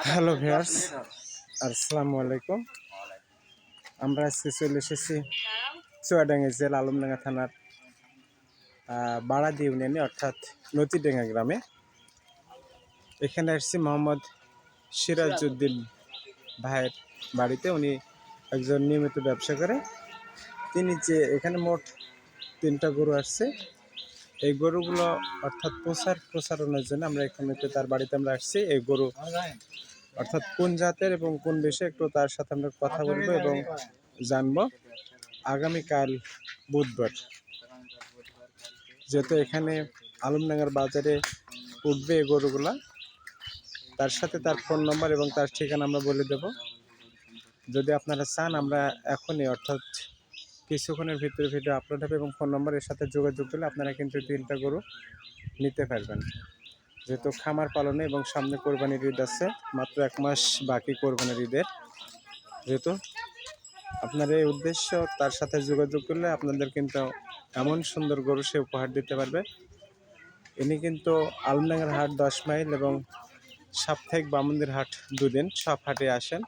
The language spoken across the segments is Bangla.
হ্যালো ভিয়ার্স আসসালামু আলাইকুম আমরা আজকে চলে এসেছি চুয়াডাঙ্গা জেলা আলমডাঙ্গা থানার বাড়াদি ইউনিয়নে অর্থাৎ নতিডাঙ্গা গ্রামে এখানে এসেছি মোহাম্মদ সিরাজউদ্দিন ভাইয়ের বাড়িতে উনি একজন নিয়মিত ব্যবসা করে তিনি যে এখানে মোট তিনটা গরু আসছে এই গরুগুলো অর্থাৎ প্রচার প্রচারণের জন্য আমরা এখানে তার বাড়িতে আমরা আসছি। এই গরু অর্থাৎ কোন জাতের এবং কোন বিষয়ে একটু তার সাথে আমরা কথা বলব এবং জানব। আগামীকাল বুধবার, যেহেতু এখানে আলমডাঙ্গার বাজারে উঠবে এই গরুগুলা, তার সাথে তার ফোন নম্বর এবং তার ঠিকানা আমরা বলে দেব। যদি আপনারা চান আমরা এখনই অর্থাৎ কিছুক্ষণের ভিতরে ভিডিও আপলোড হবে এবং ফোন নম্বরের সাথে যোগাযোগ করলে আপনারা কিন্তু তিনটা গরু নিতে পারবেন। যেহেতু খামার পালনে এবং সামনে কোরবানির ঈদ আছে, মাত্র এক মাস বাকি কোরবানির ঈদের। যেহেতু আপনার এই উদ্দেশ্য, তার সাথে যোগাযোগ করলে আপনাদের কিন্তু এমন সুন্দর গরু সে উপহার দিতে পারবে। ইনি কিন্তু আলমডাঙ্গার হাট দশ মাইল এবং সাপ্তাহিক বামন্দির হাট দুদিন, সব হাটে আসেন।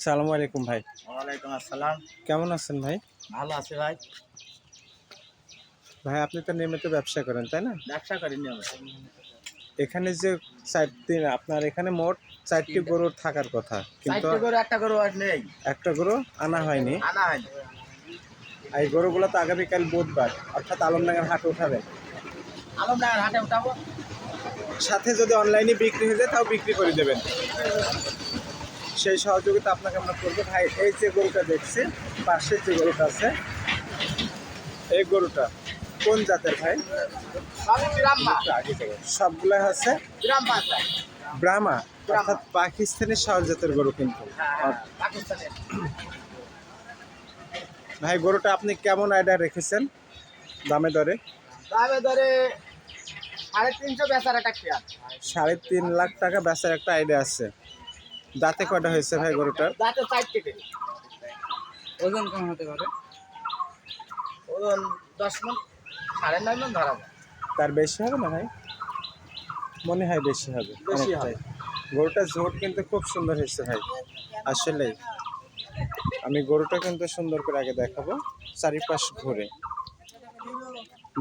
সালামু আলাইকুম ভাই। ওয়ালাইকুম আসসালাম। কেমন আছেন ভাই? ভালো আছে ভাই। ভাই আপনি তো নিয়মিত ব্যবসা করেন তাই না? ব্যবসা করিনি আমি এখানে যে চারটি আপনার এখানে মোট চারটি গরু থাকার কথা কিন্তু একটা গরু নেই। একটা গরু আনা হয়নি। আনা হয়নি। এই গরুগুলো তো আগামীকাল বুধবার অর্থাৎ আলমডাঙ্গার হাট উঠাবে। আলমডাঙ্গার হাটে উঠাবো। সাথে যদি অনলাইনে বিক্রি হয়ে যায় তাও বিক্রি করে দেবেন। সেই সহযোগিতা আপনাকে আমরা করব। ভাই এই যে গরুটা দেখছি পাশে যে গরুটা আছে এই গরুটা কোন জাতের ভাই। সবগুলো বাজার ব্রাহ্মা অর্থাৎ পাকিস্তানি শাল জাতের গরু কিন্তু। ভাই গরুটা আপনি কেমন আইডিয়া রেখেছেন? দামে দরে? দামে ধরে সাড়ে তিনশো বেচার একটা সাড়ে তিন লাখ টাকা বেচার একটা আইডিয়া আছে। দাঁতে কয়টা হয়েছে ভাই গরুটার? চারটে করে ওজন কম হতে পারে? ওজন দশ মন সাড়ে নয় মন ধরা যায়। তার বেশি হবে না ভাই? মনে হয় বেশি হবে বেশি। গরুটার ঝোট কিন্তু খুব সুন্দর হয়েছে ভাই আসলে। আমি গরুটা কিন্তু সুন্দর করে আগে দেখাবো চারিপাশ ঘুরে।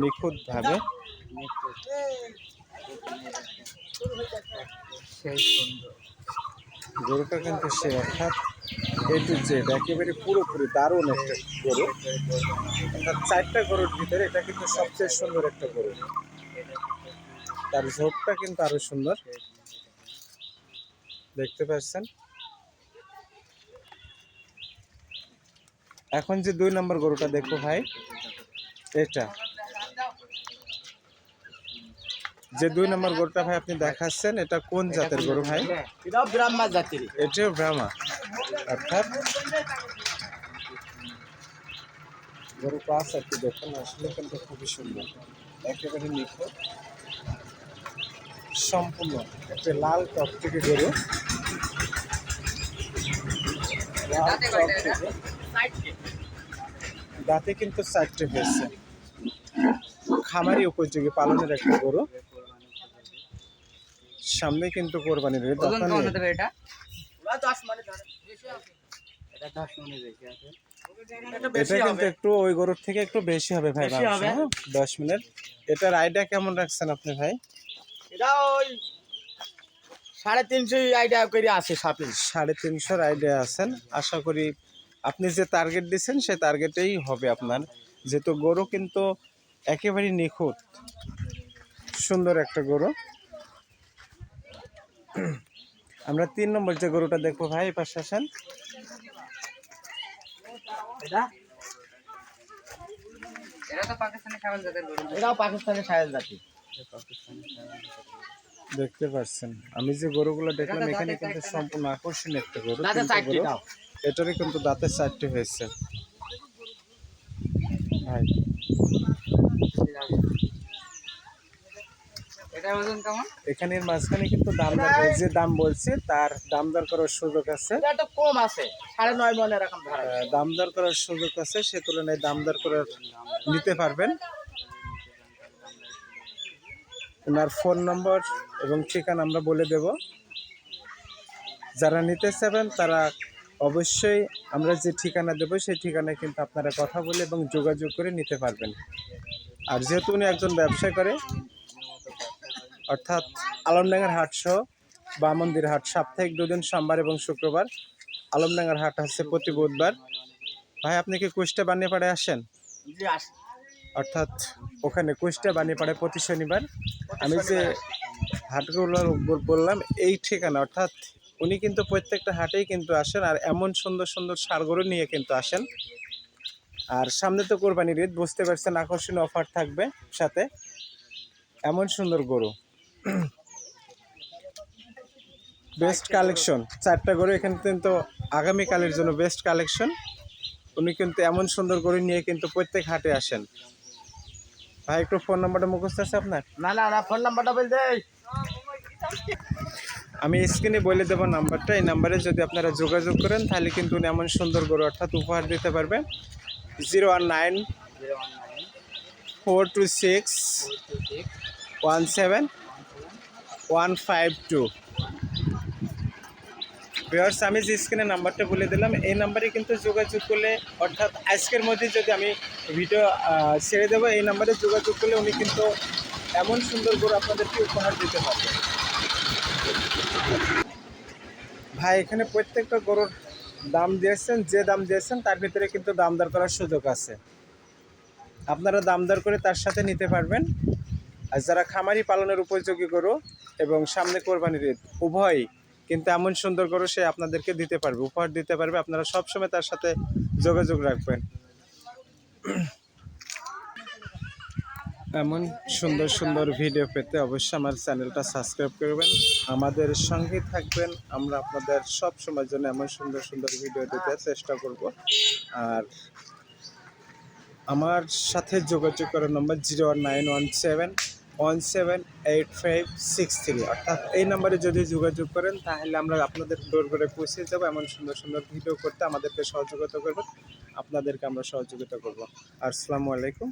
নিখুঁত। ভাবে সেই সুন্দর। গরুটা কিন্তু সে অর্থাৎ এ টু একেবারে পুরোপুরি দারুণ একটা গরু। অর্থাৎ চারটা গরুর ভিতরে এটা কিন্তু সবচেয়ে সুন্দর একটা গরু। তার ঝোপটা কিন্তু আরও সুন্দর। দেখতে পাচ্ছেন? এখন যে দুই নম্বর গরুটা দেখো ভাই, এটা। যে দুই নম্বর গরুটা ভাই আপনি দেখাচ্ছেন এটা কোন জাতের গরু ভাই? এটাও গ্রাম্মা জাতির। এটাও ব্রাহ্মা। অর্থাৎ গরু পাঁচ একটু দেখুন আসলে কিন্তু খুবই সুন্দর। একেবারে নিখুঁত। সম্পূর্ণ একটা লাল টকটকে গরু। লাল দাঁতে কয়টা দাঁতে কিন্তু চারটে হয়েছে। খামারি উপযোগী পালনের একটা গরু। সামনে কিন্তু কোরবানির ঈদ। ওজন কম হতে পারে এটা? মানে ধরে এটা বেশি আছে এটা এটা বেশি কিন্তু একটু ওই গরুর থেকে একটু বেশি হবে ভাই বেশি মাংস, হবে। দশ মিনিট। এটার আইডিয়া কেমন রাখছেন আপনি ভাই? এটা ওই সাড়ে তিনশো আইডিয়া করে আছে সাড়ে তিনশোর আইডিয়া আছেন। আশা করি আপনি যে টার্গেট দিচ্ছেন সেই টার্গেটেই হবে আপনার। যেহেতু গরু কিন্তু একেবারেই নিখুঁত। সুন্দর একটা গরু। আমরা তিন নম্বর যে গরুটা দেখব ভাই এই পাশে আসেন। এটা? এটা তো পাকিস্তানি ছাগল জাতের গরু। এটাও পাকিস্তানের সাহেল জাতি। দেখতে পাচ্ছেন। আমি যে গরুগুলো দেখলাম এখানে কিন্তু সম্পূর্ণ আকর্ষণীয় একটা গরু। এটারই কিন্তু দাঁতের চারটি হয়েছে। ভাই এটার ওজন কেমন? এখানের মাঝখানে কিন্তু দাম যে দাম বলছে তার দাম দর করার সুযোগ আছে। এটা কম আছে সাড়ে নয় মন এরকম দাম দর করার সুযোগ আছে সে তুলনায় দাম দর করার নিতে পারবেন। ওনার ফোন নম্বর এবং ঠিকানা আমরা বলে দেব। যারা নিতে চাবেন তারা অবশ্যই আমরা যে ঠিকানা দেবো সেই ঠিকানায় কিন্তু আপনারা কথা বলে এবং যোগাযোগ করে নিতে পারবেন। আর যেহেতু উনি একজন ব্যবসা করে অর্থাৎ আলমডাঙ্গার হাট সহ বা মন্দির হাট সাপ্তাহিক দুদিন সোমবার এবং শুক্রবার। আলমডাঙ্গার হাট হচ্ছে প্রতি বুধবার। ভাই আপনি কি কুষ্টা বানিয়ে আসেন? অর্থাৎ ওখানে কুষ্টা বানিয়ে প্রতি শনিবার। আমি যে হাটগুলো বল- বললাম এই ঠিকানা অর্থাৎ উনি কিন্তু প্রত্যেকটা হাটেই কিন্তু আসেন আর এমন সুন্দর সুন্দর সারগরু নিয়ে কিন্তু আসেন। আর সামনে তো কোরবানির ঈদ বুঝতে পারছেন আকর্ষণীয় অফার থাকবে সাথে। এমন সুন্দর গরু। বেস্ট কালেকশন চারটা গরু এখানে কিন্তু আগামীকালের জন্য বেস্ট কালেকশন উনি কিন্তু এমন সুন্দর গরু নিয়ে কিন্তু প্রত্যেক হাটে আসেন। ভাই একটু ফোন নাম্বারটা মুখস্থ আছে আপনার? না না না ফোন নাম্বারটা বলতে আমি স্ক্রিনে বলে দেবো নাম্বারটা এই নাম্বারে যদি আপনারা যোগাযোগ করেন তাহলে কিন্তু উনি এমন সুন্দর গরু অর্থাৎ উপহার দিতে পারবে। Zero one nine four two six one seven one five two viewers আমি যে স্ক্রিনে নাম্বারটা বলে দিলাম, এই নাম্বারে কিন্তু যোগাযোগ করলে, অর্থাৎ আজকের মধ্যে যদি আমি ভিডিও ছেড়ে দেবো, এই নাম্বারে যোগাযোগ করলে উনি কিন্তু এমন সুন্দর গরু আপনাদেরকে উপহার দিতে পারবে। ভাই, এখানে প্রত্যেকটা গরুর দাম দিয়েছেন, যে দাম দিয়েছেন, তার ভিতরে কিন্তু দাম দর করার সুযোগ আছে। আপনারা দাম দর করে তার সাথে নিতে পারবেন। আর যারা খামারি পালনের উপযোগী গরু এবং সামনে কোরবানির ঈদ, উভয়ই কিন্তু এমন সুন্দর গরু সে আপনাদেরকে দিতে পারবে, উপহার দিতে পারবে। আপনারা সবসময় তার সাথে যোগাযোগ রাখবেন। এমন সুন্দর সুন্দর ভিডিও পেতে অবশ্যই আমার চ্যানেলটা সাবস্ক্রাইব করবেন। আমাদের সঙ্গে থাকবেন। আমরা আপনাদের সব সময়ের জন্য এমন সুন্দর সুন্দর ভিডিও দিতে চেষ্টা করব। আর আমার সাথে যোগাযোগ করার নম্বর zero nine one seven one seven eight five six three অর্থাৎ এই নাম্বারে যদি যোগাযোগ করেন, তাহলে আমরা আপনাদের ডোর করে পৌঁছে যাব। এমন সুন্দর সুন্দর ভিডিও করতে আমাদেরকে সহযোগিতা করবেন। আপনাদেরকে আমরা সহযোগিতা করব। আসসালামু আলাইকুম।